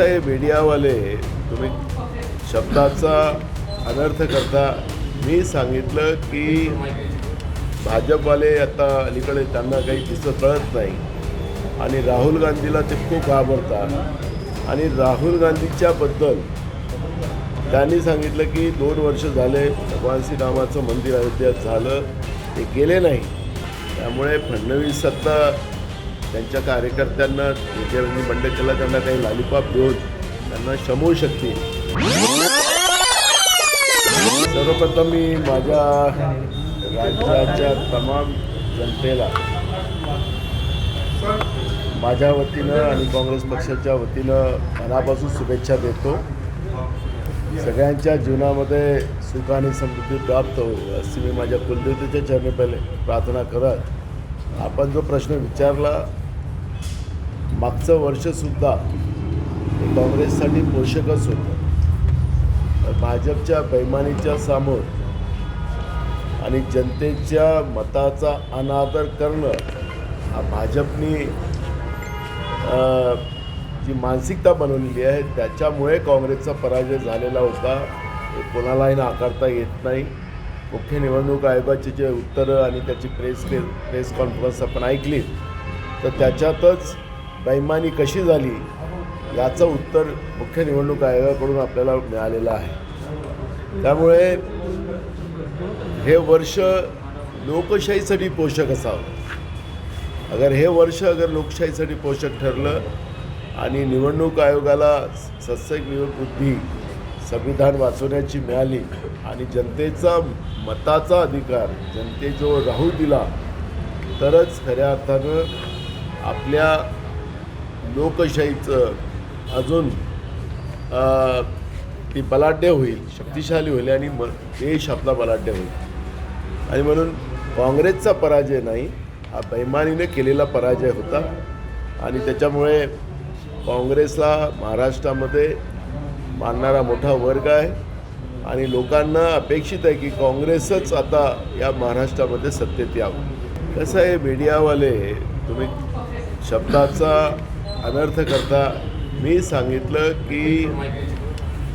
कसं आहे मीडियावाले तुम्ही शब्दाचा अनर्थ करता. मी सांगितलं की भाजपवाले आता अलीकडे त्यांना काही दिसत कळत नाही. आणि राहुल गांधीला ते खूप घाबरतात. आणि राहुल गांधीच्याबद्दल त्यांनी सांगितलं की दोन वर्ष झाले भगवान श्रीरामाचं मंदिर अयोध्येत झालं ते गेले नाही. त्यामुळे फडणवीस सत्ता त्यांच्या कार्यकर्त्यांना विद्यार्थी बंड केला त्यांना काही लालीपाप देऊन त्यांना शमवू शकतील. सर्वप्रथम मी माझ्या राज्याच्या तमाम जनतेला माझ्या वतीनं आणि काँग्रेस पक्षाच्या वतीनं मनापासून शुभेच्छा देतो. सगळ्यांच्या जीवनामध्ये सुख आणि समृद्धी प्राप्त होईल अशी मी माझ्या कुलदेवतेच्या चरणी पहिले प्रार्थना करत आपण जो प्रश्न विचारला मागचं वर्षसुद्धा हे काँग्रेससाठी पोषकच होतं. भाजपच्या बैमानीच्या समोर आणि जनतेच्या मताचा अनादर करणं हा भाजपनी जी मानसिकता बनवलेली आहे त्याच्यामुळे काँग्रेसचा पराजय झालेला होता. हे कोणालाही नाकारता येत नाही. मुख्य निवडणूक आयोगाचे जे उत्तरं आणि त्याची प्रेस प्रेस कॉन्फरन्स आपण ऐकली तर त्याच्यातच बैमानी कशी झाली याचं उत्तर मुख्य निवडणूक आयोगाकडून आपल्याला मिळालेलं आहे. त्यामुळे हे वर्ष लोकशाहीसाठी पोषक असावं. अगर हे वर्ष अगर लोकशाहीसाठी पोषक ठरलं आणि निवडणूक आयोगाला सत्सक बुद्धी संविधान वाचवण्याची मिळाली आणि जनतेचा मताचा अधिकार जनतेजवळ राहू दिला तरच खऱ्या अर्थानं आपल्या लोकशाहीचं अजून ती बलाढ्य होईल शक्तिशाली होईल आणि म देश आपला बलाढ्य होईल. आणि म्हणून काँग्रेसचा पराजय नाही हा बैमानीने केलेला पराजय होता. आणि त्याच्यामुळे काँग्रेसला महाराष्ट्रामध्ये मानणारा मोठा वर्ग आहे. आणि लोकांना अपेक्षित आहे की काँग्रेसच आता या महाराष्ट्रामध्ये सत्तेत यावं. कसं आहे मीडियावाले तुम्ही शब्दाचा अनर्थ करता मी सांगितलं की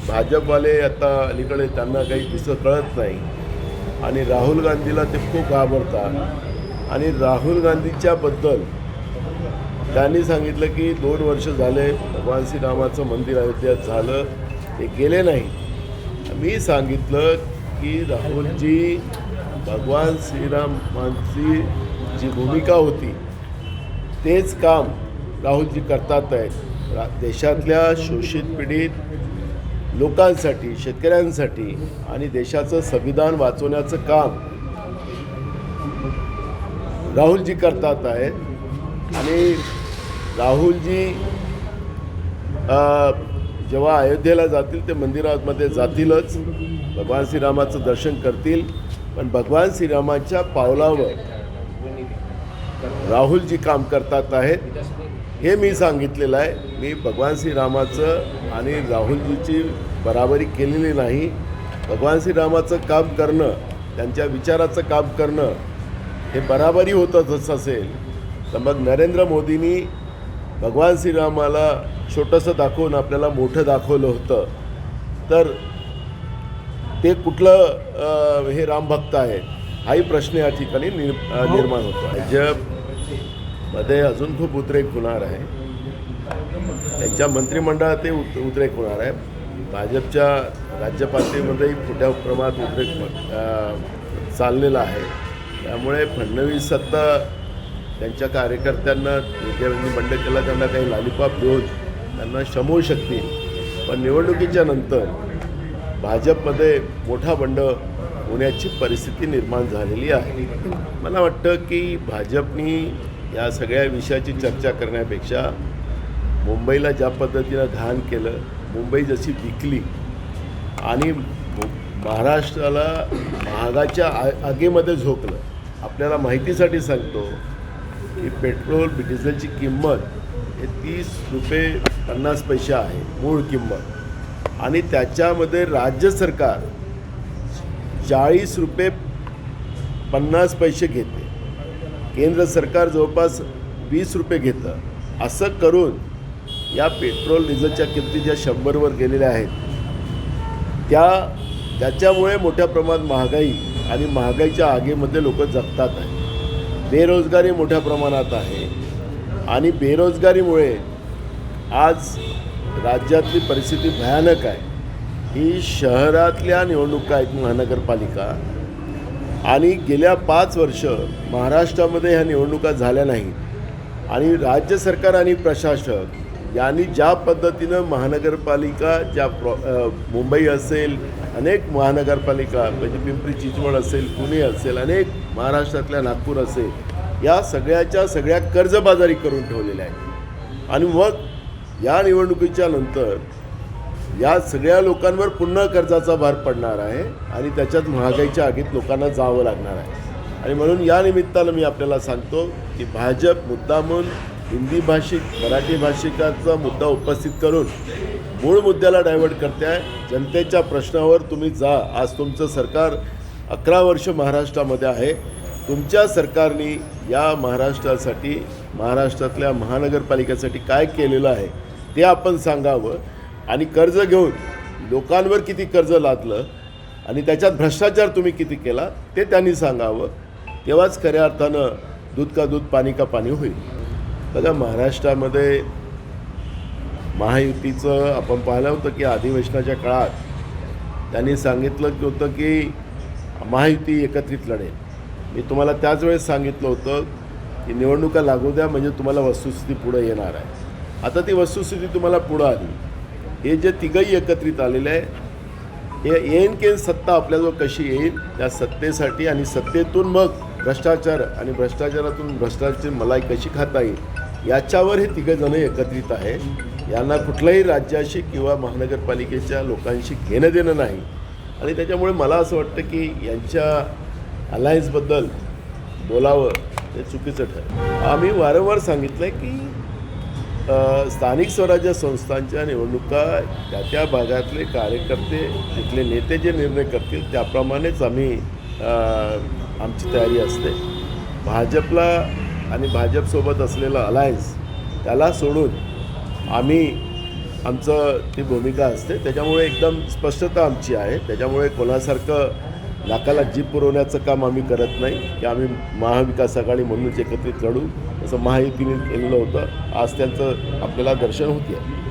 भाजपवाले आता अलीकडे त्यांना काही दिसत कळत नाही. आणि राहुल गांधीला ते खूप घाबरतात. आणि राहुल गांधीच्याबद्दल त्यांनी सांगितलं की दोन वर्ष झाले भगवान श्रीरामाचं मंदिर अयोध्यात झालं ते गेले नाही. मी सांगितलं की राहुलजी भगवान श्रीरामांची जी भूमिका होती तेच काम राहुलजी करतात आहेत रा देशातल्या शोषित पिढीत लोकांसाठी शेतकऱ्यांसाठी आणि देशाचं संविधान वाचवण्याचं काम राहुलजी करतात आहेत आणि राहुलजी जेव्हा अयोध्येला जातील ते मंदिरामध्ये जातीलच. भगवान श्रीरामाचं दर्शन करतील. पण भगवान श्रीरामाच्या पावलावर राहुलजी काम करतात आहेत. हे मी सांगितलेलं आहे. मी भगवान श्रीरामाचं आणि राहुलजीची बराबरी केलेली नाही. भगवान श्रीरामाचं काम करणं त्यांच्या विचाराचं काम करणं हे बराबरी होतंच असेल. तर मग नरेंद्र मोदींनी भगवान श्रीरामाला छोटंसं दाखवून आपल्याला मोठं दाखवलं होतं. तर ते कुठलं हे रामभक्त आहे हाही प्रश्न या ठिकाणी निर्माण होतो. मध्ये अजून खूप उद्रेक होणार आहे. त्यांच्या मंत्रिमंडळात ते उत उद्रेक होणार आहे. भाजपच्या राज्य पातळीमध्येही मोठ्या प्रमाणात उद्रेक चाललेला आहे. त्यामुळे फडणवीस सत्ता त्यांच्या कार्यकर्त्यांना ज्यांनी बंड केला त्यांना काही लालिपाप देऊन त्यांना शमवू शकतील. पण निवडणुकीच्या नंतर भाजपमध्ये मोठा बंड होण्याची परिस्थिती निर्माण झालेली आहे. मला वाटतं की भाजपनी या सगळ्या विषयाची चर्चा करण्यापेक्षा मुंबईला ज्या पद्धतीनं घाण केलं मुंबई जशी विकली आणि महाराष्ट्राला महागाच्या आ आगीमध्ये झोकलं आपल्याला माहितीसाठी सांगतो की पेट्रोल डिझेलची किंमत हे तीस रुपये पन्नास पैसे आहे मूळ किंमत. आणि त्याच्यामध्ये राज्य सरकार चाळीस रुपये पन्नास पैसे घेते. केंद्र सरकार जवळपास वीस रुपये घेतं असं करून या पेट्रोल डिझेलच्या किमती ज्या शंभरवर गेलेल्या आहेत. त्या त्याच्यामुळे मोठ्या प्रमाणात महागाई आणि महागाईच्या आगीमध्ये लोक जगतात आहे बेरोजगारी मोठ्या प्रमाणात आहे. आणि बेरोजगारीमुळे आज राज्यातली परिस्थिती भयानक आहे. ही शहरातल्या निवडणुका आहेत महानगरपालिका. आणि गेल्या पाच वर्ष महाराष्ट्रामध्ये ह्या निवडणुका झाल्या नाहीत. आणि राज्य सरकार आणि प्रशासक यांनी ज्या पद्धतीनं महानगरपालिका ज्या प्रॉ मुंबई असेल अनेक महानगरपालिका म्हणजे पिंपरी चिंचवड असेल पुणे असेल अनेक महाराष्ट्रातल्या नागपूर असेल या सगळ्याच्या सगळ्या कर्जबाजारी करून ठेवलेल्या आहेत. आणि मग या निवडणुकीच्या नंतर या सगळ्या लोकांवर पुन्हा कर्जाचा भार पडणार आहे आणि त्याच्यात महागाईच्या आगीत लोकांना जावं लागणार आहे. आणि म्हणून या निमित्तानं मी आपल्याला सांगतो की भाजप मुद्दामून हिंदी भाषिक मराठी भाषिकाचा मुद्दा उपस्थित करून मूळ मुद्द्याला डायव्हर्ट करते आहे. जनतेच्या प्रश्नावर तुम्ही जा. आज तुमचं सरकार अकरा वर्ष महाराष्ट्रामध्ये आहे. तुमच्या सरकारने या महाराष्ट्रासाठी महाराष्ट्रातल्या महानगरपालिकेसाठी काय केलेलं आहे ते आपण सांगावं. आणि कर्ज घेऊन लोकांवर किती कर्ज लादलं आणि त्याच्यात भ्रष्टाचार तुम्ही किती केला ते त्यांनी सांगावं. तेव्हाच खऱ्या अर्थानं दूध का दूध पाणी का पाणी होईल. बघा महाराष्ट्रामध्ये महायुतीचं आपण पाहिलं होतं की अधिवेशनाच्या काळात त्यांनी सांगितलं की होतं की महायुती एकत्रित लढेल. मी तुम्हाला त्याच वेळेस सांगितलं होतं की निवडणुका लागू द्या म्हणजे तुम्हाला वस्तुस्थिती पुढं येणार आहे. आता ती वस्तुस्थिती तुम्हाला पुढं आली. हे जे तिघही एकत्रित आलेले आहे हे येईन केन सत्ता आपल्याजवळ कशी येईल त्या सत्तेसाठी आणि सत्तेतून मग भ्रष्टाचार आणि भ्रष्टाचारातून भ्रष्टाचार मलाई कशी खाता येईल याच्यावर हे तिघंजणं एकत्रित आहे यांना कुठल्याही राज्याशी किंवा महानगरपालिकेच्या लोकांशी घेणं देणं नाही. आणि त्याच्यामुळे मला असं वाटतं की यांच्या अलायन्सबद्दल बोलावं ते चुकीचं ठरेल. आम्ही वारंवार सांगितलं आहे की स्थानिक स्वराज्य संस्थांच्या निवडणुका त्या त्या भागातले कार्यकर्ते तिथले नेते जे निर्णय करतील त्याप्रमाणेच आम्ही आमची तयारी असते. भाजपला आणि भाजपसोबत असलेला अलायन्स त्याला सोडून आम्ही आमचं ती भूमिका असते. त्याच्यामुळे एकदम स्पष्टता आमची आहे. त्याच्यामुळे कोणासारखं नाकाला जीप पुरवण्याचं काम आम्ही करत नाही. की आम्ही महाविकास आघाडी म्हणूनच एकत्रित लढू असं महायुतीने केलेलं होतं. आज त्यांचं आपल्याला दर्शन होते